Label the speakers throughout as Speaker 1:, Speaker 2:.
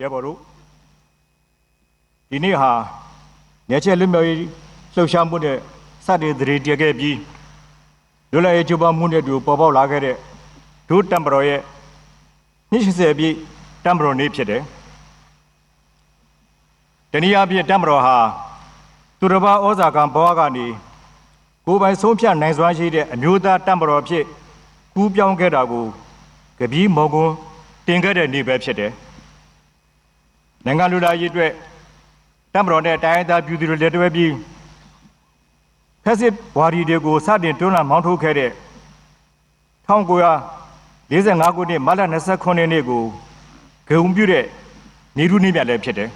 Speaker 1: ရဲဘော်တို့ဒီနေ့ဟာညချက်လွတ်မြောက်ရေးလှုပ်ရှားမှုနဲ့စတင်သတိတည်ခဲ့ပြီးလွတ်လပ်ရေးကြိုးပမ်းမှုနဲ့အတူပေါ်ပေါက်လာခဲ့တဲ့ဒုတမ်ပတော်ရဲ့20ပြည့်တမ်ပတော်နေ့ဖြစ်တယ်။တနည်းအားဖြင့်တမ်ပတော်ဟာသူတစ်ပါးဩဇာကံဘဝကနေကိုယ်ပိုင်ဆုံးဖြတ်နိုင်စွမ်းရှိတဲ့အမျိုးသားတမ်ပတော်ဖြစ်ကူးပြောင်းခဲ့တာကိုကပီးမော်ကွန်းတင်ခဲ့တဲ့နေ့ပဲဖြစ်တယ်။ နိုင်ငံလူသားရေးအတွက်တမတော်နဲ့တိုင်းရင်းသားပြည်သူတွေလက်တွဲပြီးဖက်စစ်ဝါဒီတွေကိုစတင်တွန်းလှန်မောင်းထုတ်ခဲ့တဲ့1945ခုနှစ်မတ်လ29ရက်နေ့ကိုဂုဏ်ပြုတဲ့နေရုနေ့မြတ်လည်းဖြစ်တယ်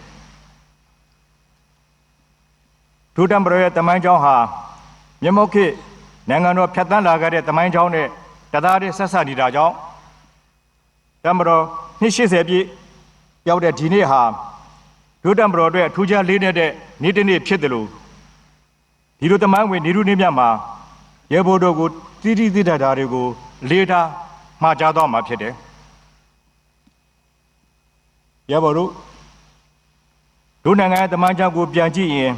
Speaker 1: ဒုတမတော်ရဲ့တမိုင်းကြောင်းဟာမြမောက်ခေတ်နိုင်ငံတော်ဖြတ်တန်းလာခဲ့တဲ့တမိုင်းကြောင်းနဲ့တသားတည်းဆက်ဆက်နေတာကြောင့်တမတော်280ပြည့် ရောက်တဲ့ဒီနေ့ဟာဒုတမ်ပတော်အတွက်အထူးခြားလေးနဲ့တဲ့နေ့တစ်နေ့ဖြစ်တယ်လို့ဒီလိုတမိုင်းဝင်နေရုနေ့မြတ်မှာရေဘိုးတို့ကိုတိတိတိတတာတွေကိုလေးထားမှာကြားတော့မှာဖြစ်တယ်။ရေဘိုးတို့ဒုနိုင်ငံရဲ့တမိုင်းကြောင့်ကိုပြန်ကြည့်ရင်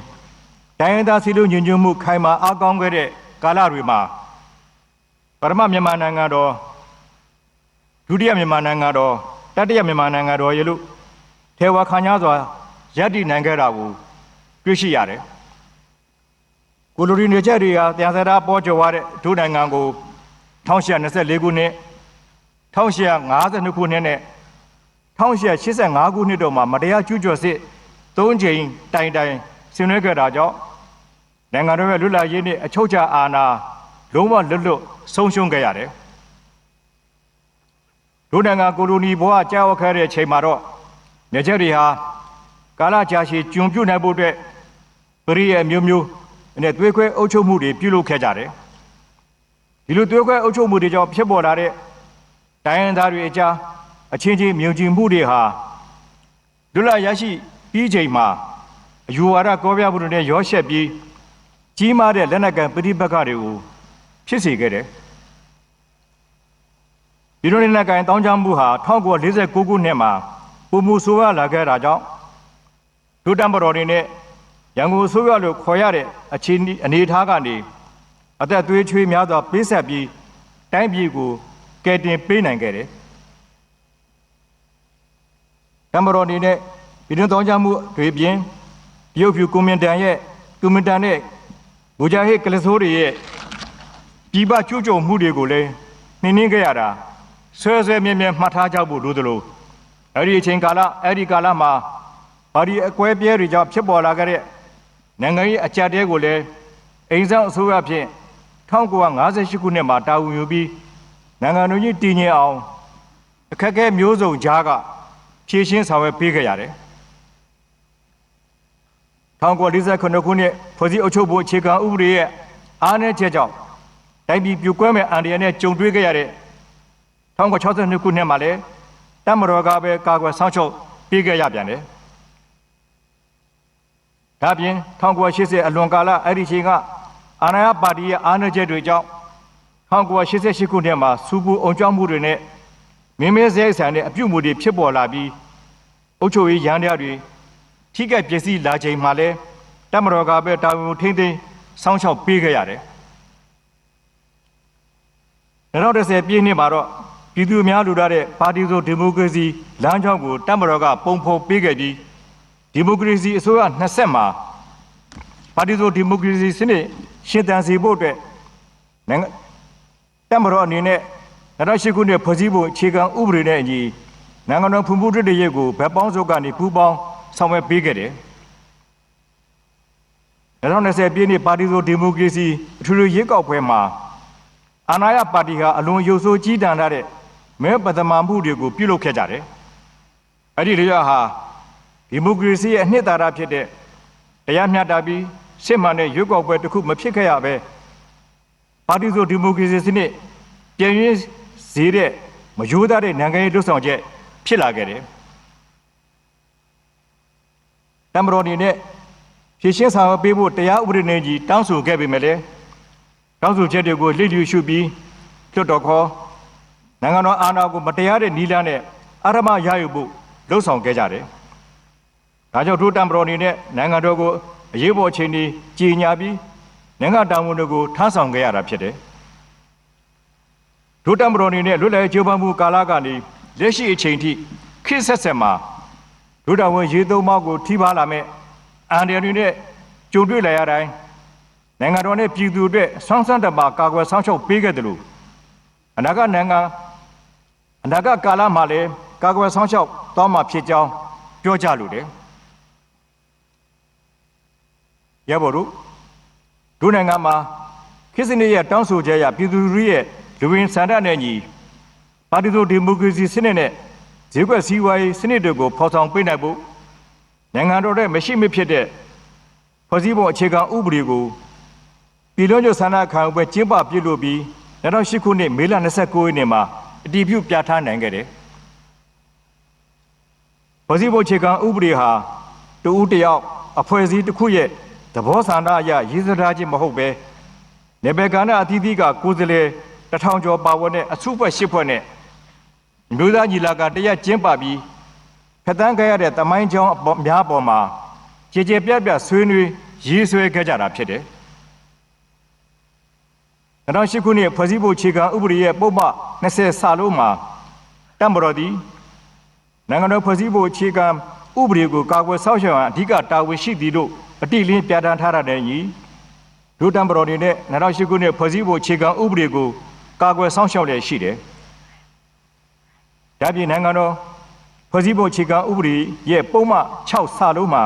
Speaker 1: တိုင်းရင်းသားစီလုံးညွညွတ်မှုခိုင်မာအားကောင်းခဲ့တဲ့ကာလတွေမှာပရမမြန်မာနိုင်ငံတော်ဒုတိယမြန်မာနိုင်ငံတော်တတိယမြန်မာနိုင်ငံတော်ရေလို့ ထေဝါခံရစွာယက်တည်နိုင်ခဲ့တာကိုတွေ့ရှိရတယ်။ကိုလိုရီနေချက်တွေဟာတရားစရာပေါ်ကျော်သွားတဲ့ဒုနိုင်ငံကို1824ခုနှစ်1852ခုနှစ်နဲ့1885ခုနှစ်တို့မှာမတရားကျူးကျော်စစ်၃ချိန်တိုင်တိုင်ဆင်နွှဲခဲ့တာကြောင့်နိုင်ငံတော်ရဲ့လွတ်လပ်ရေးနဲ့အချုပ်အခြာအာဏာလုံးဝလွတ်လွတ်ဆုံးရှုံးခဲ့ရတယ်။ဒုနိုင်ငံကိုလိုနီဘဝကြာဝခဲ့တဲ့အချိန်မှာတော့ နေချက်တွေဟာကာလကြာရှည်ကျွံပြုတ်နိုင်ဖို့အတွက်ပရိရဲ့မျိုးမျိုးနဲ့သွေးခွဲအုပ်ချုပ်မှုတွေပြုလုပ်ခဲ့ကြတယ်။ဒီလိုသွေးခွဲအုပ်ချုပ်မှုတွေကြောင့်ဖြစ်ပေါ်လာတဲ့တိုင်းရင်းသားတွေအကြားအချင်းချင်းမြုံကြည်မှုတွေဟာဒုလရရှိပြီးချိန်မှာအယူဝါဒကောပြမှုတွေနဲ့ရောရှက်ပြီးကြီးမားတဲ့လက်နက်ကန်ပဋိပက္ခတွေကိုဖြစ်စေခဲ့တယ်။ဒီလိုလက်နက်ကန်တောင်းကြမှုဟာ1949ခုနှစ်မှာ ပုံမှုဆိုးရလာခဲ့တာကြောင့်ဒုတမ်ပတော်တွေနဲ့ရန်ကုန်ဆိုးရလို့ခေါ်ရတဲ့အခြေအနေထားကနေအသက်သွေးချွေးများစွာပေးဆက်ပြီးတိုင်းပြည်ကိုကယ်တင်ပေးနိုင်ခဲ့တယ်။တမ်ပတော်အနေနဲ့ပြည်တွင်းတောင်းကြမှုတွေပြင်တရုတ်ဖြူကွန်မန်တန်ရဲ့ကွန်မန်တန်နဲ့ဘူဂျာဟစ်ကလဆိုးတွေရဲ့ပြည်ပကျူးကျော်မှုတွေကိုလည်းနှင်းနှင်းခဲ့ရတာဆွဲဆွဲမြဲမြဲမှတ်ထားကြဖို့လိုသလို အဲ့ဒီအချိန်ကာလအဲ့ဒီကာလမှာဘာဒီအကွဲပြဲတွေကြောင့်ဖြစ်ပေါ်လာခဲ့တဲ့နိုင်ငံရေးအကြက်တဲကိုလည်းအိမ်ဆောင်အစိုးရဖြင့်1958ခုနှစ်မှာတာဝန်ယူပြီးနိုင်ငံတော်ကြီးတည်ငြိမ်အောင်အခက်အခဲမျိုးစုံကြားကဖြည့်ရှင်းဆောင်ရွက်ပေးခဲ့ရတယ်1949ခုနှစ်ဖွဲ့စည်းအုပ်ချုပ်ဖို့အခြေခံဥပဒေရဲ့အားနည်းချက်ကြောင့်တိုင်းပြည်ပြိုကွဲမဲ့အန္တရာယ်နဲ့ကြုံတွေ့ခဲ့ရတဲ့1962ခုနှစ်မှာလည်း တမတော်ကပဲကာကွယ်ဆောင်ချုပ်ပေးခဲ့ရပြန်တယ်။ဒါပြင်1980အလွန်ကာလအဲ့ဒီချိန်ကအာဏာရပါတီရဲ့အားနည်းချက်တွေကြောင့်1988ခုနှစ်မှာစူပူအုံကြောင်းမှုတွေနဲ့မင်းမဲစဲဆန်တဲ့အပြုတ်မှုတွေဖြစ်ပေါ်လာပြီးအုပ်ချုပ်ရေးရန်တရားတွေထိခိုက်ပျက်စီးလာချိန်မှာလဲတမတော်ကပဲတာဝန်ထိမ့်သိမ်းစောင့်ရှောက်ပေးခဲ့ရတယ်။2010ပြည့်နှစ်မှာတော့ ပြည်သူများလူထားတဲ့ပါတီစုဒီမိုကရေစီလမ်းကြောင်းကိုတမတော်ကပုံဖော်ပေးခဲ့ပြီးဒီမိုကရေစီအစိုးရ20မှာပါတီစုဒီမိုကရေစီစနစ်ရှင်သန်စေဖို့အတွက်နိုင်ငံတမတော်အနေနဲ့2008ခုနှစ်ဖွဲ့စည်းပုံအခြေခံဥပဒေနဲ့အညီနိုင်ငံတော်ဖွံ့ဖြိုးတိုးတက်ရေးကိုဗက်ပေါင်းစုကနေပူးပေါင်းဆောင်ရွက်ပေးခဲ့တယ်2020ပြည့်နှစ်ပါတီစုဒီမိုကရေစီအထွေထွေရွေးကောက်ပွဲမှာအာဏာရပါတီဟာအလွန်ရုပ်ဆိုးကြီးတန်းထားတဲ့ မဲပဒမာမှုတွေကိုပြုလုပ်ခဲ့ကြတယ်။အဲ့ဒီလျော့ဟာဒီမိုကရေစီရဲ့အနှစ်သာရဖြစ်တဲ့တရားမျှတပြီးစစ်မှန်တဲ့ရွေးကောက်ပွဲတစ်ခုမဖြစ်ခဲ့ရပဲပါတီစုဒီမိုကရေစီစနစ်ပြန်ရင်းစေတဲ့မယိုးသားတဲ့နိုင်ငံရေးလှုပ်ဆောင်ချက်ဖြစ်လာခဲ့တယ်။တမတော်နေနဲ့ဖြည့်ရှင်းဆောင်ပေးဖို့တရားဥပဒေနဲ့ကြီးတောင်းဆိုခဲ့ပေမဲ့လည်းတောင်းဆိုချက်တွေကိုလှည့်လျူရှုပြီးလွတ်တော်ခေါ် နိုင်ငံတော်အာဏာကိုမတရားတဲ့နီလန်းနဲ့အာရမရယူဖို့လှုပ်ဆောင်ခဲ့ကြတယ်။ဒါကြောင့်ဒုတံပရော်အနေနဲ့နိုင်ငံတော်ကိုအရေးပေါ်အခြေအနေကြီးညာပြီးနိုင်ငံတာဝန်တွေကိုထမ်းဆောင်ခဲ့ရတာဖြစ်တယ်။ဒုတံပရော်အနေနဲ့လွတ်လပ်ရေးကြိုးပမ်းမှုကာလကနေလက်ရှိအချိန်ထိခေတ်ဆက်ဆက်မှာဒုတဝန်ရေးသုံးပါးကိုထိပါလာမဲ့အန်ဒီရီနဲ့ကြုံတွေ့လာရတိုင်းနိုင်ငံတော်နဲ့ပြည်သူအတွက်ဆောင်းဆန်းတပါကာကွယ်ဆောင်ရှောက်ပေးခဲ့တယ်လို့အနာဂတ်နိုင်ငံ အနာဂတ်ကာလမှာလည်းကာကွယ်ဆောင်ရှောက်သွားမှာဖြစ်ကြောင်းပြောကြလိုတယ်ရပါတို့ဒုနိုင်ငံမှာခေတ်စနစ်ရဲ့တောင်းဆိုချက်အရပြည်သူလူထုရဲ့လူဝင်ဆန္ဒနဲ့ညီပါတီစုဒီမိုကရေစီစနစ်နဲ့ဈေးကွက်စည်းဝါးရေးစနစ်တွေကိုဖော်ဆောင်ပေးနိုင်ဖို့နိုင်ငံတော်ရဲ့မရှိမဖြစ်တဲ့ဖွဲ့စည်းပုံအခြေခံဥပဒေကိုပြည်လုံးကျွဆန္ဒခံယူပွဲကျင်းပပြုလုပ်ပြီး2008ခုနှစ်မေလ29ရက်နေ့မှာ အတည်ပြုပြဋ္ဌာန်းနိုင်ခဲ့တယ်။ဖွဲ့စည်းပုံအခြေခံဥပဒေဟာတဦးတစ်ယောက်အဖွဲ့အစည်းတစ်ခုရဲ့သဘောဆန္ဒအရရည်စည်ထားခြင်းမဟုတ်ပဲနေဘယ်ကဏ္ဍအသီးသီးကကိုယ်စားလှယ်တစ်ထောင်ကျော်ပါဝင်တဲ့အစုဖွဲ့ရှစ်ဖွဲ့နဲ့မျိုးသားညီလာခံတရက်ကျင်းပပြီးဖက်တန်းခဲ့ရတဲ့တမိုင်းကြောင်းအပေါ်များပေါ်မှာကြေကြေပြတ်ပြတ်ဆွေးနွေးရေးဆွဲခဲ့ကြတာဖြစ်တယ်။ 2008ခုနှစ်ဖွဲ့စည်းပုံခြေခံဥပဒေရဲ့ပုံမှန်20စာလုံးမှာတမတော်သည်နိုင်ငံတော်ဖွဲ့စည်းပုံခြေခံဥပဒေကိုကာကွယ်ဆောက်ရှောက်ရန်အဓိကတာဝန်ရှိသည်လို့အတိအလင်းပြဋ္ဌာန်းထားတဲ့ညီဒုတမတော်တွေနဲ့2008ခုနှစ်ဖွဲ့စည်းပုံခြေခံဥပဒေကိုကာကွယ်ဆောက်ရှောက်လျက်ရှိတယ်။ဒါပြင်နိုင်ငံတော်ဖွဲ့စည်းပုံခြေခံဥပဒေရဲ့ပုံမှန်6စာလုံးမှာ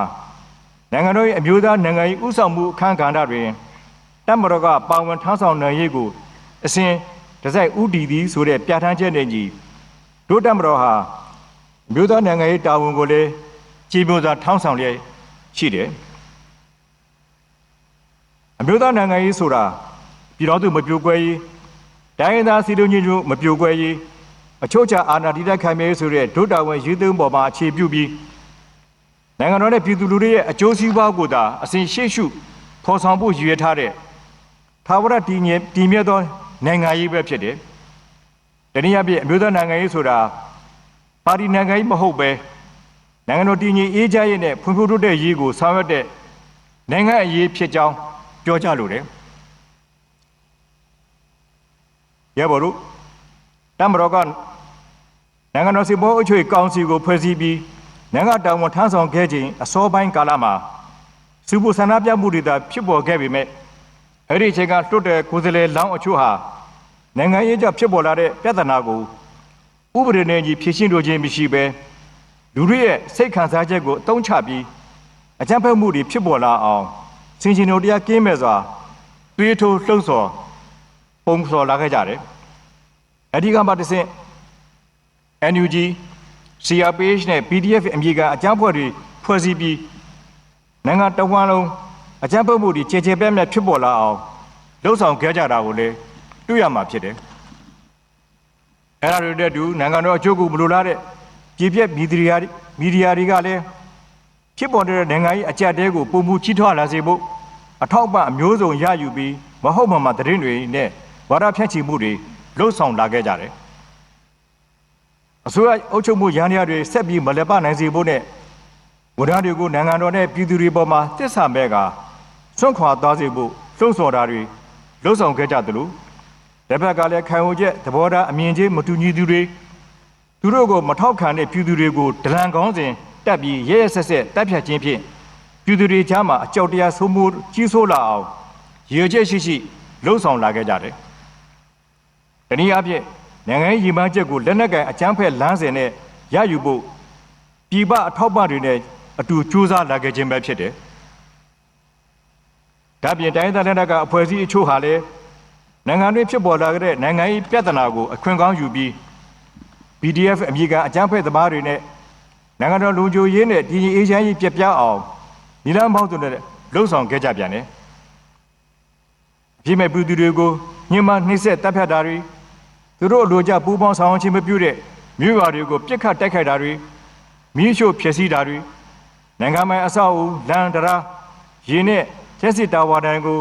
Speaker 1: နိုင်ငံတော်ရဲ့အမျိုးသားနိုင်ငံရေးဥဆောင်မှုအခမ်းကဏ္ဍတွင် တပ်မတော်ကပါဝင်ထမ်းဆောင်နိုင်ရေးကိုအစဉ်တစိုက်ဥတီသည်ဆိုတဲ့ပြဋ္ဌာန်းချက်နဲ့ညီဒုတပ်မတော်ဟာအမျိုးသားနိုင်ငံရေးတာဝန်ကိုလည်းကြည်ပွန်စွာထမ်းဆောင်လျက်ရှိတယ်အမျိုးသားနိုင်ငံရေးဆိုတာပြည်တော်သူမပြိုကွဲရေးတိုင်းရင်းသားစီလုံးချင်းတို့မပြိုကွဲရေးအချို့ချအာဏာတည်တတ်ခံမြဲဆိုတဲ့ဒုတာဝန်ရည်သွင်းပေါ်မှာအခြေပြုပြီးနိုင်ငံတော်နဲ့ပြည်သူလူထုရဲ့အကျိုးစီးပွားကိုသာအစဉ်ရှေ့ရှုဖော်ဆောင်ဖို့ရည်ရွယ်ထားတဲ့ သာဝရတည်ငြိမ်တည်မြဲသောနိုင်ငံရေးပဲဖြစ်တယ်။တနည်းအားဖြင့်အမျိုးသားနိုင်ငံရေးဆိုတာပါတီနိုင်ငံရေးမဟုတ်ပဲနိုင်ငံတော်တည်ငြိမ်အေးချမ်းရေးနဲ့ဖွံ့ဖြိုးတိုးတက်ရေးကိုဆောင်ရွက်တဲ့နိုင်ငံအရေးဖြစ်ကြောင်းပြောကြလိုတယ်။ရဲဘော်တို့တမတော်ကနိုင်ငံတော်စီမံအုပ်ချုပ်ရေးကောင်စီကိုဖွဲ့စည်းပြီးနိုင်ငံတော်ဝန်ထမ်းဆောင်ခဲ့ခြင်းအစောပိုင်းကာလမှာစုပူဆန္ဒပြမှုတွေသာဖြစ်ပေါ်ခဲ့ပေမဲ့ အဲ့ဒီအချိန်ကလွတ်တဲ့ကိုယ်စားလှယ်လောင်းအချို့ဟာနိုင်ငံရေးကြောင့်ဖြစ်ပေါ်လာတဲ့ပြဿနာကိုဥပဒေနဲ့ကြီးဖြေရှင်းလိုခြင်းမရှိဘဲလူတွေရဲ့စိတ်ခံစားချက်ကိုအတုံးချပြီးအကြမ်းဖက်မှုတွေဖြစ်ပေါ်လာအောင်စင်ရှင်တို့တရားကင်းမဲ့စွာတွေးထိုးလှုပ်ဆော်ပုံဆော်လာခဲ့ကြတယ်အဓိကမှတစ်ဆင့် NUG CRPH နဲ့ PDF အမည်ကအကြမ်းဖက်တွေဖွဲ့စည်းပြီးနိုင်ငံတော်ဝန်လုံး အကြမ်းဖက်မှုတွေခြေခြေပြတ်ပြတ်ဖြစ်ပေါ်လာအောင်လှုံ့ဆော်ခဲ့ကြတာကိုလည်းတွေ့ရမှာဖြစ်တယ်။အဲ့ဒါတွေတဲ့တူနိုင်ငံတော်အကျိုးကိုမလိုလားတဲ့ပြည်ပြက်မီဒီယာမီဒီယာတွေကလည်းဖြစ်ပေါ်တဲ့နိုင်ငံရေးအကြက်တဲကိုပုံမှုချီးထွားလာစေဖို့အထောက်ပံ့အမျိုးစုံရယူပြီးမဟုတ်မှမှသတင်းတွေနဲ့ဝါဒဖြန့်ချီမှုတွေလှုံ့ဆော်လာခဲ့ကြတယ်။အစိုးရအုပ်ချုပ်မှုရန်ရတွေဆက်ပြီးမလဲပနိုင်စေဖို့နဲ့ဝန်ထမ်းတွေကိုနိုင်ငံတော်နဲ့ပြည်သူတွေပေါ်မှာတစ္ဆာမဲ့က စွန့်ခွာသွားစေဖို့လှုံ့ဆော်တာတွေလှုံ့ဆော်ခဲ့ကြသလိုတစ်ဖက်ကလည်းခံဝန်ချက်သဘောထားအမြင်ချင်းမတူညီသူတွေသူတို့ကိုမထောက်ခံတဲ့ပြည်သူတွေကိုဒလန်ကောင်းစဉ်တက်ပြီးရဲရဲဆက်ဆက်တပ်ဖြတ်ခြင်းဖြင့်ပြည်သူတွေကြားမှာအကြောက်တရားဆိုးမှုကြီးဆိုးလာအောင်ရည်ချက်ရှိရှိလှုံ့ဆော်လာခဲ့ကြတယ်။တနည်းအားဖြင့်နိုင်ငံရေးရည်မှန်းချက်ကိုလက်နက်ကင်အကြမ်းဖက်လမ်းစဉ်နဲ့ရယူဖို့ပြည်ပအထောက်ပံ့တွေနဲ့အတူကြိုးစားလာခဲ့ခြင်းပဲဖြစ်တယ်။ ဒါပြင်တိုင်းဒေသလက်နက်ကအဖွဲ့အစည်းအချို့ဟာလည်းနိုင်ငံတွင်းဖြစ်ပေါ်လာတဲ့နိုင်ငံရေးပြဿနာကိုအခွင့်ကောင်းယူပြီး BDF အမည်ကအကြမ်းဖက်သမားတွေနဲ့နိုင်ငံတော်လူမျိုးရေးနဲ့တည်ငြိမ်အေးချမ်းရေးပြပြအောင်ညီလန်းပေါင်းစုံနဲ့လှုံ့ဆော်ခဲ့ကြပြန်တယ်။အပြစ်မဲ့ပြည်သူတွေကိုညှဉ်းပန်းနှိပ်စက်တပ်ဖြတ်တာတွေသူတို့အလိုကျပူးပေါင်းဆောင်ခြင်းမပြုတဲ့မြို့ရွာတွေကိုပြစ်ခတ်တိုက်ခိုက်တာတွေမိရှို့ဖျက်ဆီးတာတွေနိုင်ငံပိုင်အဆောက်အဦလမ်းတရားရေနဲ့ ချက်စစ်တာဝါတန်ကို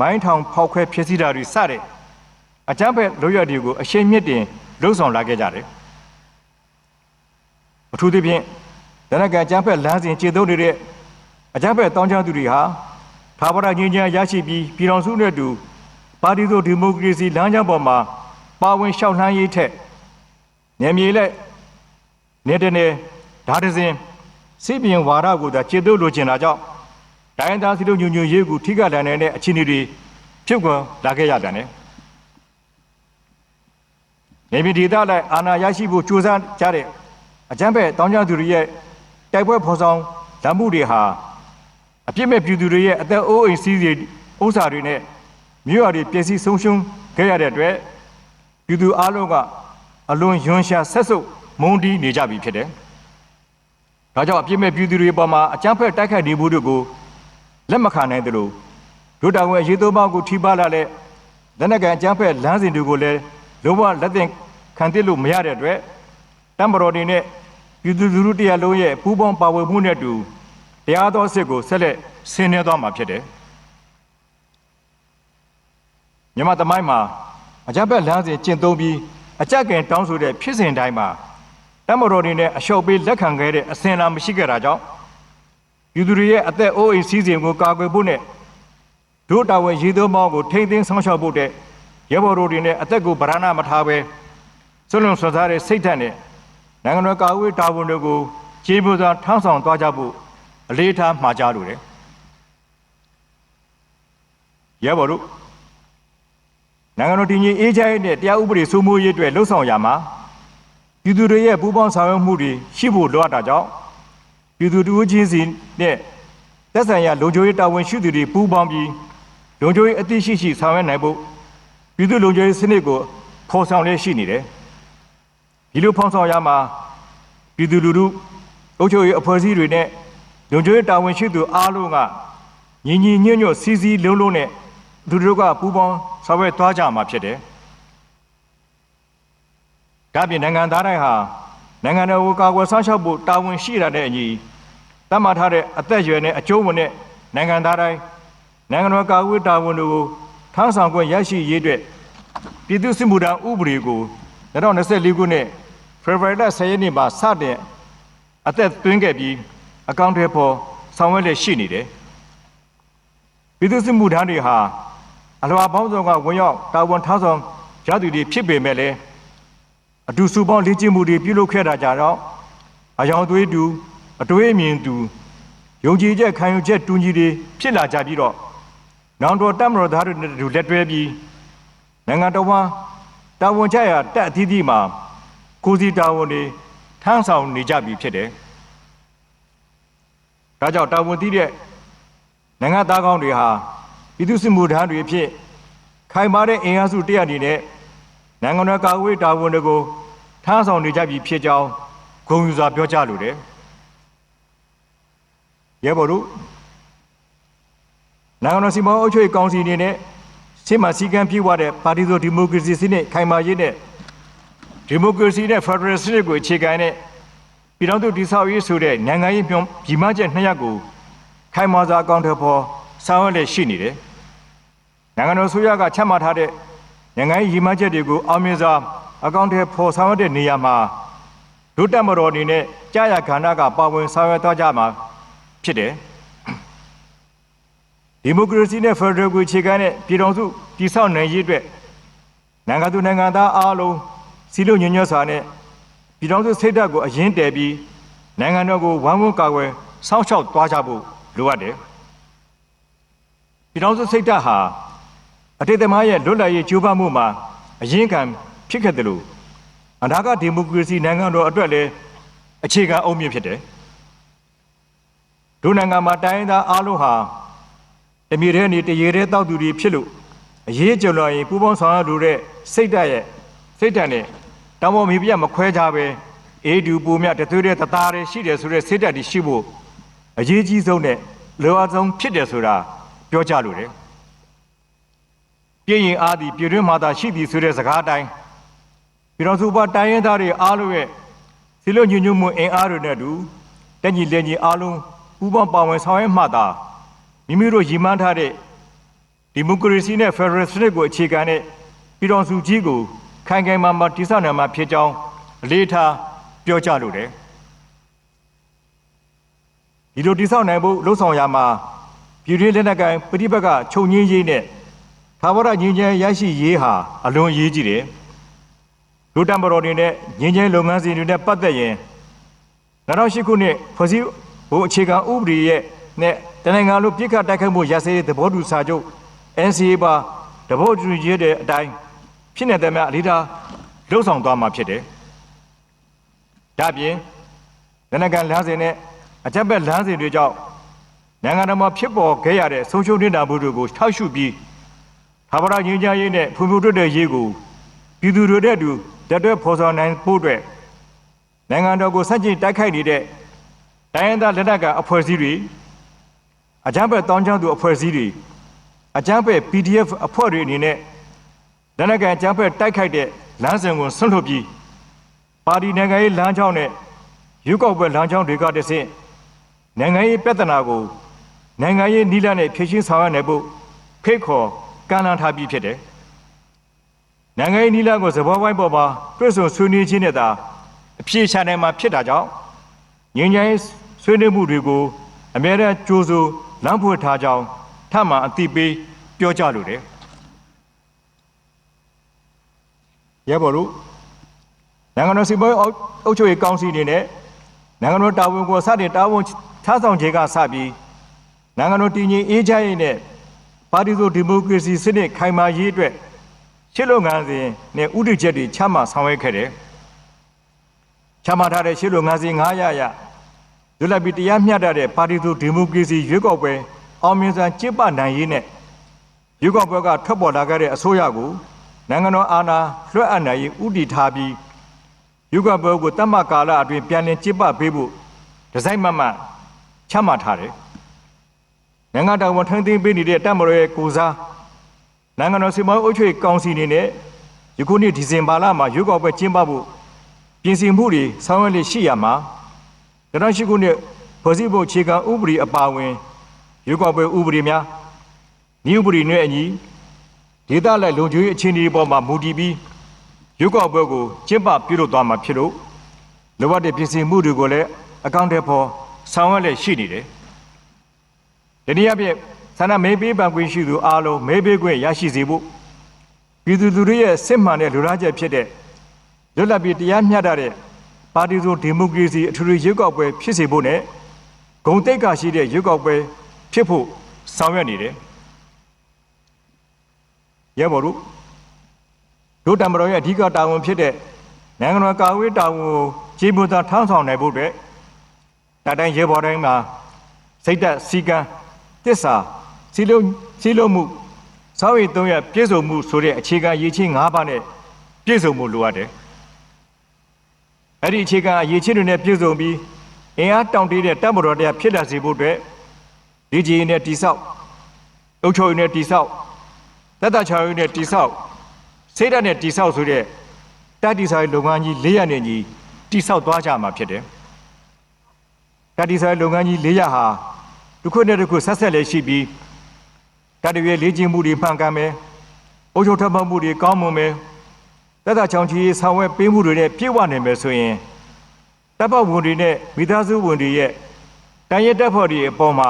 Speaker 1: မိုင်းထောင်ဖောက်ခွဲဖျက်ဆီးတာတွေစတဲ့အကြမ်းဖက်လုပ်ရတွေကိုအရှိန်မြင့်တင်လှုံ့ဆော်လာခဲ့ကြတယ်။အထူးသဖြင့်တနက်ကကြမ်းဖက်လမ်းစဉ်ခြေသုံးနေတဲ့အကြမ်းဖက်တောင်းချသူတွေဟာသာဝရငြိမ်းချမ်းရရှိပြီးပြည်တော်စုနဲ့အတူပါတီစုဒီမိုကရေစီလမ်းကြောင်းပေါ်မှာပါဝင်လျှောက်လှမ်းရေးထက်နေမြေလက်နေတနေဓာတ်စဉ်စိတ်ပြင်ဝါဒကိုသာခြေသုံးလိုချင်တာကြောင့် ဒိုင်းသားစီတို့ညွညွရေးကိုထိကလန်နေတဲ့အခြေအနေတွေဖြစ်ပေါ်လာခဲ့ရပြန်တယ်။နေပြည်ဒေသလိုက်အာဏာရရှိဖို့ကြိုးစားကြတဲ့အကြမ်းဖက်တောင်းကြသူတွေရဲ့တိုက်ပွဲဖော်ဆောင်ဓာတ်မှုတွေဟာအပြစ်မဲ့ပြည်သူတွေရဲ့အသက်အိုးအိမ်စီးစီဥစ္စာတွေနဲ့မြို့ရွာတွေပျက်စီးဆုံးရှုံးခဲ့ရတဲ့အတွက်ပြည်သူအလုံးကအလွန်ယွန်ရှာဆက်ဆုပ်မုန်းတီးနေကြပြီဖြစ်တယ်။ဒါကြောင့်အပြစ်မဲ့ပြည်သူတွေပေါ်မှာအကြမ်းဖက်တိုက်ခိုက်နေမှုတို့ကို လက်မခံနိုင်သလိုဒုတာဝန်ရေသုံးပါးကိုထိပါလာတဲ့လက်နက်ကန်အကြမ်းဖက်လမ်းစဉ်တွေကိုလည်းလုံးဝလက်သင့်ခံသိလို့မရတဲ့အတွက်တမ်ဘရော်ဒီနဲ့ပြည်သူလူထုတရားလုံးရဲ့ပူးပေါင်းပါဝင်မှုနဲ့အတူတရားတော်စစ်ကိုဆက်လက်ဆင်းနွှဲသွားမှာဖြစ်တယ်မြန်မာသမိုင်းမှာအကြမ်းဖက်လမ်းစဉ်ကျင့်သုံးပြီးအကြက်ကင်တောင်းဆိုတဲ့ဖြစ်စဉ်တိုင်းမှာတမ်ဘရော်ဒီနဲ့အလျှော့ပေးလက်ခံခဲ့တဲ့အစဉ်အလာမရှိခဲ့တာကြောင့် ပြည်သူတွေရဲ့အသက်အိုးအိမ်စီးစိမ်ကိုကာကွယ်ဖို့နဲ့ဒုတာဝန်ရည်သွမောင်းကိုထိမ့်သိမ်းဆောင်ရှောက်ဖို့တဲ့ရဲဘော်တို့တွေနဲ့အသက်ကိုဗရဏမထားပဲစွလွန်ဆွစားတဲ့စိတ်ဓာတ်နဲ့နိုင်ငံတော်ကာကွယ်တာဝန်တွေကိုခြေပူစွာထမ်းဆောင်သွားကြဖို့အလေးထားမှာကြားလိုတယ်ရဲဘော်တို့နိုင်ငံတော်တည်ငြိမ်အေးချမ်းရေးနဲ့တရားဥပဒေစိုးမိုးရေးအတွက်လှုံ့ဆော်ရမှာပြည်သူတွေရဲ့ပူးပေါင်းဆောင်ရွက်မှုတွေရှိဖို့လိုအပ်တာကြောင့် ပြည်သူတို့ချင်းစီနဲ့သက်ဆိုင်ရာလုံခြုံရေးတာဝန်ရှိသူတွေပူးပေါင်းပြီးလုံခြုံရေးအသိရှိရှိဆောင်ရွက်နိုင်ဖို့ပြည်သူလုံခြုံရေးစနစ်ကိုဖော်ဆောင်လျက်ရှိနေတယ်ဒီလိုဖော်ဆောင်ရမှာပြည်သူလူထုအုပ်ချုပ်ရေးအဖွဲ့အစည်းတွေနဲ့လုံခြုံရေးတာဝန်ရှိသူအားလုံးကညီညီညွတ်ညွတ်စီစီလုံးလုံးနဲ့သူတို့ကပူးပေါင်းဆောင်ရွက်သွားကြမှာဖြစ်တယ်ဒါပြင်နိုင်ငံသားတိုင်းဟာ နိုင်ငံတော်ကိုကာကွယ်ဆောင်ရှောက်ဖို့တာဝန်ရှိတာတဲ့အညီတတ်မှတ်ထားတဲ့အသက်အရွယ်နဲ့အကျိုးဝင်တဲ့နိုင်ငံသားတိုင်းနိုင်ငံတော်ကာကွယ်တာဝန်တွေကိုထမ်းဆောင်ခွင့်ရရှိရေးအတွက်ပြည်သူ့စစ်မှုထမ်းဥပဒေကို2024ခုနှစ်ဖေဖော်ဝါရီလ10ရက်နေ့မှာစတင်အသက်သွင်းခဲ့ပြီးအကောင့်တွေပေါ်ဆောင်ရွက်လက်ရှိနေတယ်ပြည်သူ့စစ်မှုထမ်းတွေဟာအလွာပေါင်းစုံကဝင်ရောက်တာဝန်ထမ်းဆောင်ရသူတွေဖြစ်ပေမဲ့လည်း အတူစုပေါင်းလေ့ကျင့်မှုတွေပြုလုပ်ခဲ့တာကြတော့အယောင်သွေးတူအတွေးအမြင်တူယုံကြည်ချက်ခံယူချက်တူညီတွေဖြစ်လာကြပြီးတော့နောင်တော်တမတော်သားတွေနဲ့တူလက်တွဲပြီးနိုင်ငံတော်ဝန်တာဝန်ချရာတက်အသီးသီးမှာကိုစီတာဝန်တွေထမ်းဆောင်နေကြပြီဖြစ်တယ်။ဒါကြောင့်တာဝန်သီးတဲ့နိုင်ငံသားကောင်းတွေဟာပြည်သူ့စစ်မှုထမ်းတွေဖြစ်ခိုင်မာတဲ့အင်အားစုတရအနေနဲ့ နိုင်ငံတော်ကာကွယ်တာဝန်တွေကိုထမ်းဆောင်နေကြပြီဖြစ်ကြောင်းဂုဏ်ယူစွာပြောကြားလိုတယ်။ရဲဘော်တို့နိုင်ငံတော်စီမံအုပ်ချုပ်ရေးကောင်စီအနေနဲ့ရှင်းမှစည်းကမ်းပြည့်ဝတဲ့ပါတီစုဒီမိုကရေစီစနစ်ခိုင်မာရေးနဲ့ဒီမိုကရေစီနဲ့ဖက်ဒရယ်စနစ်ကိုအခြေခံတဲ့ပြည်ထောင်စုတည်ဆောက်ရေးဆိုတဲ့နိုင်ငံရေးပြုံပြည်မချက်နှစ်ရပ်ကိုခိုင်မာစွာအကောင့်ထဲပေါ်ဆောင်ရွက်လက်ရှိနေတယ်။နိုင်ငံတော်ဆိုရကချမှတ်ထားတဲ့ နိုင်ငံရေးရည်မှန်းချက်တွေကိုအောင်မြင်စွာအကောင့်ထဲပေါ်ဆောင်ရွက်တဲ့နေရာမှာဒုတက်မတော်အနေနဲ့ကြာရခန္ဓာကပါဝင်ဆောင်ရွက်သွားကြမှာဖြစ်တယ်။ဒီမိုကရေစီနဲ့ဖက်ဒရယ်ကိုအခြေခံတဲ့ပြည်ထောင်စုတည်ဆောက်နိုင်ရေးအတွက်နိုင်ငံသူနိုင်ငံသားအားလုံးစီလို့ညွညွတ်စွာနဲ့ပြည်ထောင်စုစိတ်ဓာတ်ကိုအရင်တည်ပြီးနိုင်ငံတော်ကိုဝမ်းဝန်းကာကွယ်စောင့်ရှောက်သွားကြဖို့လိုအပ်တယ်။ပြည်ထောင်စုစိတ်ဓာတ်ဟာ အတိတ်သမိုင်းရဲ့လွတ်လပ်ရေးကြိုးပမ်းမှုမှာအရင်ကံဖြစ်ခဲ့တယ်လို့အနာဂတ်ဒီမိုကရေစီနိုင်ငံတော်အတွက်လည်းအခြေခံအုံမြင့်ဖြစ်တယ်။ဒုနိုင်ငံမှာတိုင်းသားအားလုံးဟာတမီတဲ့နေတရေတဲ့တောက်သူတွေဖြစ်လို့အရေးကြုံလာရင်ပူပေါင်းဆောင်ရလို့တဲ့စိတ်ဓာတ်ရဲ့စိတ်ဓာတ်နဲ့တောင်ပေါ်မြေပြတ်မခွဲကြပဲအေးဒူပူမြတသွေးတဲ့တသားတဲ့ရှိတယ်ဆိုတဲ့စိတ်ဓာတ်တွေရှိဖို့အရေးကြီးဆုံးနဲ့လောအပ်ဆုံးဖြစ်တယ်ဆိုတာပြောကြလို့တယ် ပြည့်ရင်အားသည်ပြည်တွင်းမှာသာရှိသည်ဆိုတဲ့စကားတိုင်းပြည်တော်စုဘတိုင်းရင်းသားတွေအားလုံးရဲ့စီလို့ညွညွမှုအင်အားတွေနဲ့တူတက်ညီလက်ညီအားလုံးပူးပေါင်းပါဝင်ဆောင်ရွက်မှသာမိမိတို့ရည်မှန်းထားတဲ့ဒီမိုကရေစီနဲ့ဖက်ဒရယ်စနစ်ကိုအခြေခံတဲ့ပြည်တော်စုကြီးကိုခိုင်ခိုင်မာမာတည်ဆောက်နိုင်မှာဖြစ်ကြောင်းအလေးထားပြောကြားလိုတယ်ဒီလိုတိဆောက်နိုင်ဖို့လှုံ့ဆော်ရမှာပြည်တွင်းလက်နက်ကိုင်ပဋိပက္ခချုပ်ငြင်းရေးနဲ့ သာဝရငြင်းချမ်းရရှိရေးဟာအလွန်အရေးကြီးတယ်ဒုတမတော်တွေနဲ့ငြင်းချမ်းလုပ်ငန်းစဉ်တွေနဲ့ပတ်သက်ရင်2008ခုနှစ်ဖွဲ့စည်းဖို့အခြေခံဥပဒေရဲ့နဲ့တနင်္ဂနွေလိုပြစ်ခတ်တိုက်ခိုက်မှုရစဲတဲ့သဘောတူစာချုပ် NCA ပါသဘောတူညီချက်တဲ့အတိုင်းဖြစ်နေတဲ့များအလေးထားလှုံ့ဆော်သွားမှာဖြစ်တယ်ဒါပြင်လက်နက်ကန်လမ်းစဉ်နဲ့အကြက်ဘက်လမ်းစဉ်တွေကြောင့်နိုင်ငံတော်မှာဖြစ်ပေါ်ခဲ့ရတဲ့ဆုံးရှုံးနေတာမှုတွေကိုထောက်ရှုပြီး သာဝရငြိမ်းချမ်းရေးနဲ့ဖွံ့ဖြိုးတိုးတက်ရေးကိုပြည်သူတွေတဲ့အတူတက်တွဲဖော်ဆောင်နိုင်ဖို့အတွက်နိုင်ငံတော်ကိုစန့်ကျင်တိုက်ခိုက်နေတဲ့တိုင်းရင်းသားလက်နက်ကန်အဖွဲ့အစည်းတွေအကြမ်းဖက်တောင်းချမ်းသူအဖွဲ့အစည်းတွေအကြမ်းဖက် PDF အဖွဲ့တွေအနေနဲ့လက်နက်ကန်အကြမ်းဖက်တိုက်ခိုက်တဲ့လမ်းစဉ်ကိုဆွန့်လွတ်ပြီးပါတီနိုင်ငံရေးလမ်းကြောင်းနဲ့ရွေးကောက်ပွဲလမ်းကြောင်းတွေကတဆင့်နိုင်ငံရေးပြဿနာကိုနိုင်ငံရေးနည်းလမ်းနဲ့ဖြေရှင်းဆောင်ရွက်နိုင်ဖို့ဖိတ်ခေါ် ကမ်းလှမ်းထားပြီးဖြစ်တယ်။နိုင်ငံရေးနည်းလမ်းကိုသဘောဝိုင်းပေါ်မှာတွဲဆုံဆွေးနွေးခြင်းနဲ့သာအပြည့်ချနိုင်မှာဖြစ်တာကြောင့်ငြိမ်းချမ်းရေးဆွေးနွေးမှုတွေကိုအမြဲတမ်းကြိုးစိုးလမ်းဖွင့်ထားကြောင်းထပ်မံအသိပေးပြောကြားလိုတယ်။ရဲဘော်တို့နိုင်ငံတော်စီမံအုပ်ချုပ်ရေးကောင်စီအနေနဲ့နိုင်ငံတော်တာဝန်ကိုစတင်တာဝန်ထားဆောင်ခြင်းကစပြီးနိုင်ငံတော်တည်ငြိမ်အေးချမ်းရေးနဲ့ ပါတီစုဒီမိုကရေစီစနစ်ခိုင်မာရေးအတွက်ရှစ်လုပ်ငန်းစဉ်နဲ့ဥဒိချက်တွေချမှတ်ဆောင်ရွက်ခဲ့တယ်။ချမှတ်ထားတဲ့ရှစ်လုပ်ငန်းစဉ်900ရလွတ်လပ်ပြီးတရားမျှတတဲ့ပါတီစုဒီမိုကရေစီရွေးကောက်ပွဲအောင်မြင်စွာကျင်းပနိုင်ရေးနဲ့ရွေးကောက်ပွဲကထွက်ပေါ်လာခဲ့တဲ့အစိုးရကိုနိုင်ငံတော်အာဏာလွှဲအပ်နိုင်ရေးဥတည်ထားပြီးယူကပွဲကိုတတ်မှတ်ကာလအတွင်းပြန်လည်ကျင်းပပေးဖို့ဒီဇိုင်းမှတ်မှတ်ချမှတ်ထားတယ်။ နိုင်ငံတော်ဝန်ထမ်းသိမ်းပေးနေတဲ့တပ်မတော်ရဲ့ကိုစားနိုင်ငံတော်စီမံအုပ်ချုပ်ရေးကောင်စီအနေနဲ့ယခုနှစ်ဒီဇင်ဘာလမှာရွေးကောက်ပွဲကျင်းပဖို့ပြင်ဆင်မှုတွေဆောင်ရွက်လျက်ရှိရမှာ2008ခုနှစ်ဖွဲ့စည်းပုံအခြေခံဥပဒေအပါအဝင်ရွေးကောက်ပွဲဥပဒေများဤဥပဒေနဲ့အညီဒေသလိုက်လုံခြုံရေးအခြေအနေပေါ်မှာမူတည်ပြီးရွေးကောက်ပွဲကိုကျင်းပပြုလုပ်သွားမှာဖြစ်လို့လိုအပ်တဲ့ပြင်ဆင်မှုတွေကိုလည်းအကောင့်တွေပေါ်ဆောင်ရွက်လက်ရှိနေတယ်။ ဒီနေ့အပြည့်ဆန္ဒမေးပေးပန်ခွင့်ရှိသူအားလုံးမေးပေးခွင့်ရရှိစေဖို့ပြည်သူလူထုရဲ့စစ်မှန်တဲ့လူလားချက်ဖြစ်တဲ့လွတ်လပ်ပြီးတရားမျှတတဲ့ပါတီစုဒီမိုကရေစီအထူးရွေးကောက်ပွဲဖြစ်စေဖို့နဲ့ဂုံတိတ်ခါရှိတဲ့ရွေးကောက်ပွဲဖြစ်ဖို့ဆောင်ရွက်နေတယ်။ရဲဘော်တို့ဒုတမတော်ရဲ့အဓိကတာဝန်ဖြစ်တဲ့နိုင်ငံတော်ကာကွယ်တာဝန်ကိုခြေမူသာထောင်းဆောင်နိုင်ဖို့အတွက်တတိုင်းရဲဘော်တိုင်းမှာစိတ်သက်စီကံ တစ္ဆာစီလုံးစီလုံးမှုစောင့်ရည်သုံးရပြည့်စုံမှုဆိုတဲ့အခြေခံရည်ချင်း၅ပါးနဲ့ပြည့်စုံမှုလိုအပ်တယ်။အဲ့ဒီအခြေခံအရေးချင်းတွေနဲ့ပြည့်စုံပြီးအင်အားတောင့်တတဲ့တပ်မတော်တရားဖြစ်လာစေဖို့အတွက်ဒီကြီးနဲ့တိဆောက်အုပ်ချုပ်ရေးနဲ့တိဆောက်တတချောင်းရေးနဲ့တိဆောက်စိတ်ဓာတ်နဲ့တိဆောက်ဆိုတဲ့တတိဆောက်လုပ်ငန်းကြီး၄ရပ်နဲ့ညီတိဆောက်သွားကြမှာဖြစ်တယ်။တတိဆောက်လုပ်ငန်းကြီး၄ရပ်ဟာ တစ်ခုနဲ့တစ်ခုဆက်ဆက်လေးရှိပြီးတတရွေလေ့ကျင့်မှုတွေမှန်ကန်မယ်။အုပ်ချုပ်ထပ်မှတ်မှုတွေကောင်းမွန်မယ်။တတချောင်းကြီးဆောင်ဝဲပေးမှုတွေနဲ့ပြည့်ဝနိုင်မယ်ဆိုရင်တပ်ဖွဲ့ဝင်တွေနဲ့မိသားစုဝင်တွေရဲ့တန်ရဲတပ်ဖွဲ့တွေအပေါ်မှာ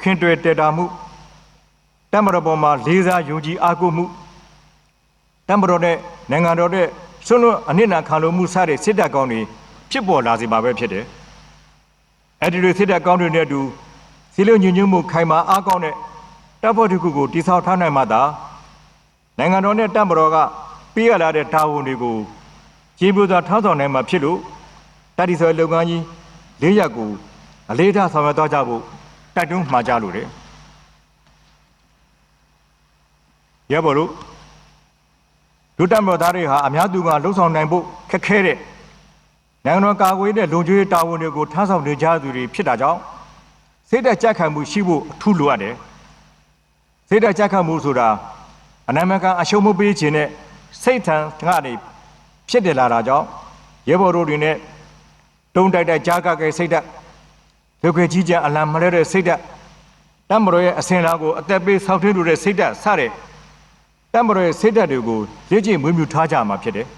Speaker 1: ခင်တွယ်တည်တာမှုတပ်မတော်ပေါ်မှာလေးစားယုံကြည်အားကိုးမှုတမတော်နဲ့နိုင်ငံတော်နဲ့ဆွလွတ်အနစ်နာခံလို့မှုစတဲ့စစ်တပ်ကောင်းတွေဖြစ်ပေါ်လာစေပါပဲဖြစ်တယ်။အဲဒီလိုစစ်တပ်ကောင်းတွေနဲ့အတူ စီလုံးညွညွမှုခိုင်မာအားကောင်းတဲ့တပ်ဖွဲ့တစ်ခုကိုတိဆောက်ထားနိုင်မှသာနိုင်ငံတော်နဲ့တပ်မတော်ကပေးရလာတဲ့တာဝန်တွေကိုကျေပွေစွာထောက်ဆောင်နိုင်မှာဖြစ်လို့တတိဆွဲလုပ်ငန်းကြီး၄ရပ်ကိုအလေးထားဆောင်ရွက်သွားကြဖို့တိုက်တွန်းမှာကြားလိုတယ်။ရပါလို့လူတက်မတော်သားတွေဟာအများသူကလှုပ်ဆောင်နိုင်ဖို့ခက်ခဲတဲ့နိုင်ငံတော်ကာကွယ်တဲ့လုံခြုံရေးတာဝန်တွေကိုထမ်းဆောင်နေကြသူတွေဖြစ်တာကြောင့် စိတ်သက်ကြက်ခံမှုရှိဖို့အထူးလိုအပ်တယ်။စိတ်သက်ကြက်ခံမှုဆိုတာအနာမကန်အရှုံးမပေးခြင်းနဲ့စိတ်ထံကနေဖြစ်တယ်လာတာကြောင့်ရဲဘော်တို့တွေနဲ့တုံးတိုက်တိုက်ကြားကကဲစိတ်သက်ဒုက္ခကြီးကြအလံမလဲတဲ့စိတ်သက်တမတော်ရဲ့အစင်လာကိုအသက်ပေးဆောက်ထင်းလို့တဲ့စိတ်သက်စတဲ့တမတော်ရဲ့စိတ်ဓာတ်တွေကိုလေ့ကျင့်မွေးမြူထားကြမှာဖြစ်တယ်။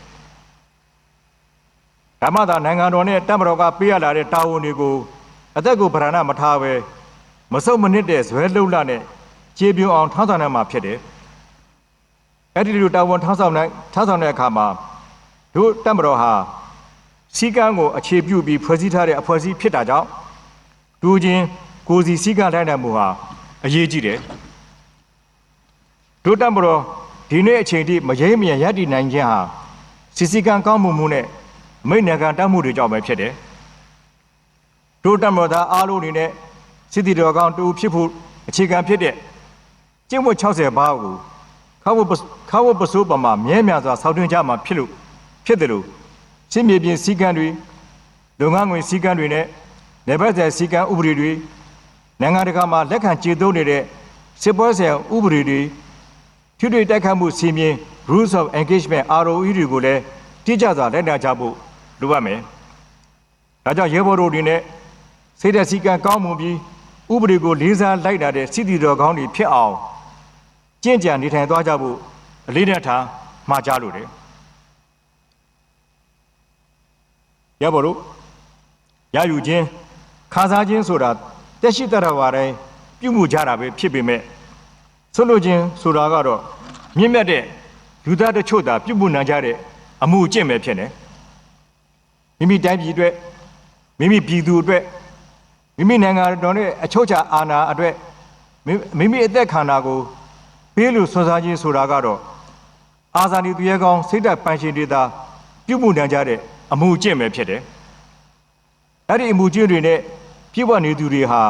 Speaker 1: ဓမ္မသာနိုင်ငံတော်နဲ့တမတော်ကပေးရလာတဲ့တာဝန်တွေကို အသက်ကိုဗရဏမထားပဲမဆုတ်မနစ်တဲ့ဇွဲလှုပ်လာနဲ့ခြေပြုံအောင်ထောင်းဆောင်နိုင်မှာဖြစ်တယ်အဲ့ဒီလိုတာဝန်ထောင်းဆောင်နိုင်ထောင်းဆောင်တဲ့အခါမှာတို့တက်မတော်ဟာစီကံကိုအခြေပြုပြီးဖွဲ့စည်းထားတဲ့အဖွဲ့အစည်းဖြစ်တာကြောင့်လူချင်းကိုယ်စီစီကံတိုင်းနိုင်မှုဟာအရေးကြီးတယ်တို့တက်မတော်ဒီနေ့အချိန်ထိမရေမရရပ်တည်နိုင်ခြင်းဟာစီစီကံကောင်းမှုမှုနဲ့မိတ်နယ်ကံတတ်မှုတွေကြောင့်ပဲဖြစ်တယ် တို့တက်မတော်သားအားလုံးအနေနဲ့စစ်တီတော်ကောင်းတူဖြစ်ဖို့အခြေခံဖြစ်တဲ့ကျင့်ဝတ်60ပါးကိုခါဝတ်ခါဝတ်ပစိုးပမာမြဲမြံစွာဆောက်တွင်းကြမှာဖြစ်လို့ဖြစ်တယ်လို့ရှင်းမြေပြင်စည်းကမ်းတွေလုပ်ငန်းငွေစည်းကမ်းတွေနဲ့နေဘက်ဆိုင်စည်းကမ်းဥပဒေတွေနိုင်ငံတကာမှာလက်ခံကျေသုံးနေတဲ့စစ်ပွဲဆိုင်ဥပဒေတွေထွေထွေတိုက်ခတ်မှုစီမင်း rules of engagement ROE တွေကိုလည်းတိကျစွာလက်နာကြဖို့လိုအပ်မယ်။ဒါကြောင့်ရဲဘော်တို့တွေနဲ့ စိတ်ဓာတ်စည်းကမ်းကောင်းမွန်ပြီးဥပဒေကိုလေးစားလိုက်တာတဲ့စစ်တီတော်ကောင်းတွေဖြစ်အောင်ကြင့်ကြံနေထိုင်သွားကြဖို့အလေးနဲ့ထားမှာကြားလို့တယ်ရပါလို့ရယူခြင်းခါစားခြင်းဆိုတာတက်ရှိတရဝါတိုင်းပြုမှုကြတာပဲဖြစ်ပေမဲ့ဆွလို့ခြင်းဆိုတာကတော့မြင့်မြတ်တဲ့လူသားတချို့သာပြုမှုနိုင်ကြတဲ့အမှုအကျင့်ပဲဖြစ်နေမိမိတိုင်းပြည်အတွက်မိမိပြည်သူအတွက် မိမိနိုင်ငံတော်နဲ့အချုပ်ချာအာဏာအတွက်မိမိအသက်ခန္ဓာကိုပေးလို့ဆွစားခြင်းဆိုတာကတော့အာဇာနည်သူရဲကောင်းစိတ်ဓာတ်ပန်ရှင်တွေသာပြုမှုနိုင်ကြတဲ့အမှုအကျင့်ပဲဖြစ်တယ်။အဲ့ဒီအမှုကျင့်တွေနဲ့ပြည့်ဝနေသူတွေဟာ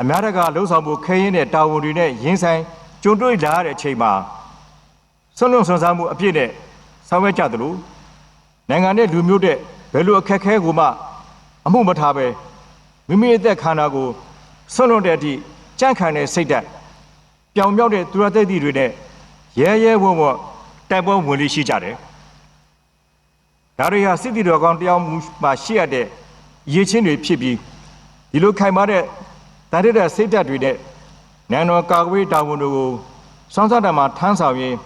Speaker 1: အများတကာလှုပ်ဆောင်မှုခဲရင်တဲ့တာဝန်တွေနဲ့ရင်ဆိုင်ကြုံတွေ့လာရတဲ့အချိန်မှာဆွလွန်ဆွစားမှုအပြည့်နဲ့ဆောင်ရွက်ကြသလိုနိုင်ငံနဲ့လူမျိုးတဲ့ဘယ်လိုအခက်ခဲကိုမှအမှုမထားပဲ မိမိအသက်ခန္ဓာကိုဆွလွန်တဲ့အထိကြန့်ခံတဲ့စိတ်ဓာတ်ပြောင်မြောက်တဲ့သူရသက်သီတွေနဲ့ရဲရဲဝံ့ဝံ့တိုက်ပွဲဝင်လေးရှိကြတယ်ဒါတွေဟာစစ်တီတော်ကောင်းတယောက်မှရှိရတဲ့ရည်ချင်းတွေဖြစ်ပြီးဒီလိုခိုင်မာတဲ့တန်တဲ့စိတ်ဓာတ်တွေနဲ့နိုင်ငံတော်ကာကွယ်တာဝန်တွေကိုစောင့်စားတမှာထမ်းဆောင်ရင်း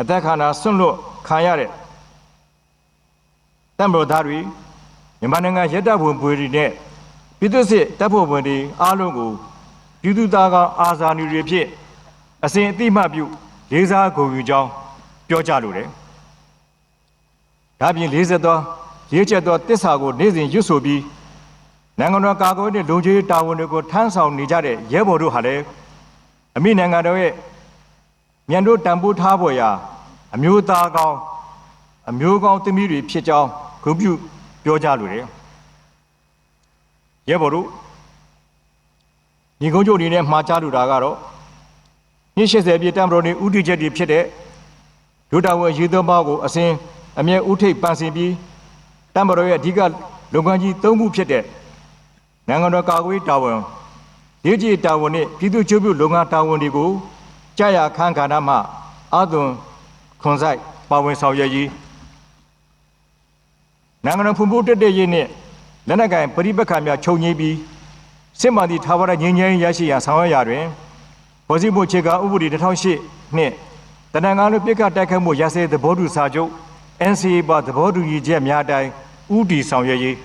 Speaker 1: အသက်ခန္ဓာဆွန့်လွတ်ခံရတဲ့တံမောသားတွေမြန်မာနိုင်ငံရဲတပ်ဖွဲ့တွေနဲ့ ပြည်သူ့စစ်တပ်ဖွဲ့ဝင်တွေအားလုံးကိုပြည်သူသားကောင်အာဇာနည်တွေဖြစ်အစဉ်အတိမပြုလေးစားဂုဏ်ယူကြောင်းပြောကြလိုတယ်။ဒါပြင်40သောရေးချက်သောတစ္ဆာကိုနေ့စဉ်ရွတ်ဆိုပြီးနိုင်ငံတော်ကာကွယ်တဲ့လုံခြုံရေးတာဝန်တွေကိုထမ်းဆောင်နေကြတဲ့ရဲဘော်တို့ဟာလည်းအမိနိုင်ငံတော်ရဲ့မြန်တို့တန်ဖိုးထားပေါ်ရာအမျိုးသားကောင်းအမျိုးကောင်းသမီးတွေဖြစ်ကြောင်းဂုဏ်ပြုပြောကြလိုတယ် ရဲဘော်တို့ညီကုန်းချုပ်အနေနဲ့မှားချလိုတာကတော့နှစ်80ပြည့်တံပတော်နေဥတီချက်တွေဖြစ်တဲ့ဒုတာဝန်ရေသွမောကိုအစဉ်အမြဲဥထိပ်ပန်ဆင်ပြီးတံပတော်ရဲ့အဓိကလုပ်ငန်းကြီး၃ခုဖြစ်တဲ့နိုင်ငံတော်ကာကွယ်တာဝန်ဒေသတာဝန်နဲ့ပြည်သူ့ချုပ်ပြုလုပ်ငန်းတာဝန်တွေကိုကြာရခန်းခန္ဓာမှအာသွန်ခွန်ဆိုင်ပါဝင်ဆောင်ရွက်ရေးနိုင်ငံတော်ဖွံ့ဖြိုးတက်တဲ့ရေးနဲ့ လက်နက်ကင်ပရိပက္ခများချုပ်ငြိမ်းပြီးစစ်မှန်သည့်ထာဝရငြိမ်းချမ်းရေးရရှိရန်ဆောင်ရွက်ရာတွင်ပေါ်စီမှုခြေကဥပဒေ2008နှင့်တနင်္ဂနွေပြစ်ကတိုက်ခတ်မှုရစဲသဘောတူစာချုပ် NCA ပါသဘောတူညီချက်များအတိုင်းဥတီဆောင်ရွက်ရေး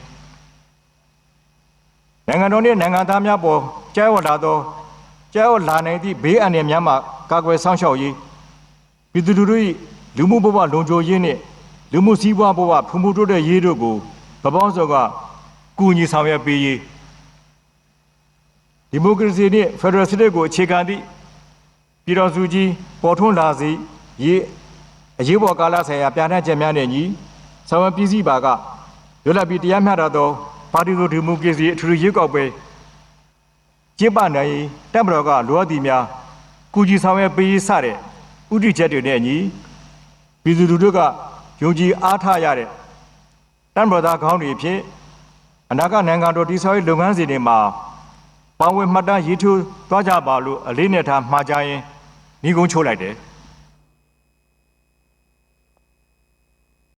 Speaker 1: နိုင်ငံတော်နှင့်နိုင်ငံသားများပေါ်ကြားဝလာသောကြားဝလာနိုင်သည့်ဘေးအန္တရာယ်များမှကာကွယ်ဆောင်ရှောက်ရေးပြည်သူလူထု၏လူမှုဘဝလုံခြုံရေးနှင့်လူမှုစည်းဝါးဘဝဖွံ့ဖြိုးတိုးတက်ရေးတို့ကိုဗပောင်းစောက ကူညီဆောင်ရွက်ပေးရေးဒီမိုကရေစီနှင့်ဖက်ဒရယ်စနစ်ကိုအခြေခံသည့်ပြည်တော်စုကြီးပေါ်ထွန်းလာစေရေးအရေးပေါ်ကာလဆိုင်ရာပြဋ္ဌာန်းချက်များနဲ့ညီဆောင်ရွက်ပြည်စည်းပါကလွတ်လပ်ပြီးတရားမျှတသောပါတီစုဒီမိုကရေစီအထူးရွေးကောက်ပွဲကျင်းပနိုင်ရေးတပ်မတော်ကလိုအပ်သည့်များကူညီဆောင်ရွက်ပေးစတဲ့ဥတီချက်တွေနဲ့ညီပြည်သူလူထုကယုံကြည်အားထားရတဲ့တပ်မတော်သားခေါင်းတွေဖြစ် အနာဂတ်နိုင်ငံတော်တည်ဆောက်ရေးလုပ်ငန်းစဉ်တွေမှာပါဝင်မှတ်တမ်းရေးထိုးသွားကြပါလို့အလေးနဲ့ထားမှားကြရင်ညီကုန်းချိုးလိုက်တယ်